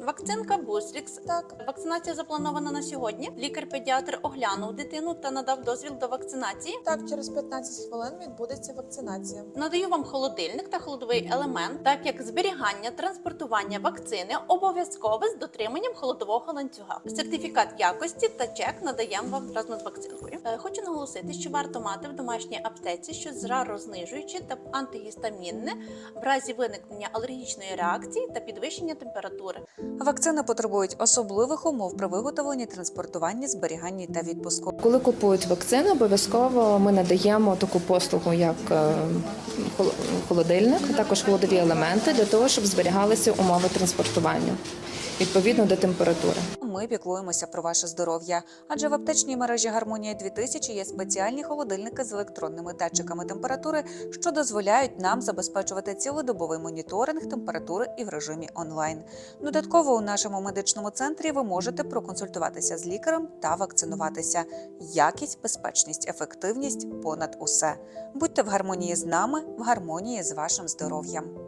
Вакцинка Бустрікс. Так, Вакцинація запланована на сьогодні. Лікар-педіатр оглянув дитину та надав дозвіл до вакцинації. так, через 15 хвилин відбудеться вакцинація. Надаю вам холодильник та холодовий елемент, так як зберігання, транспортування вакцини обов'язкове з дотриманням холодового ланцюга. Сертифікат якості та чек надаємо вам разом з вакцинкою. Е, Хочу наголосити, що варто мати в домашній аптеці щось жарознижуюче та антигістамінне в разі виникнення алергічної реакції та підвищення температури. Вакцини потребують особливих умов при виготовленні, транспортуванні, зберіганні та відпуску. Коли купують вакцини, обов'язково ми надаємо таку послугу, як е, холодильник, а також холодові елементи для того, щоб зберігалися умови транспортування відповідно до температури. Ми піклуємося про ваше здоров'я, адже в аптечній мережі Гармонія 2000 є спеціальні холодильники з електронними датчиками температури, що дозволяють нам забезпечувати цілодобовий моніторинг температури і в режимі онлайн. Додатково у нашому медичному центрі ви можете проконсультуватися з лікарем та вакцинуватися. Якість, безпечність, ефективність понад усе. Будьте в гармонії з нами, в гармонії з вашим здоров'ям.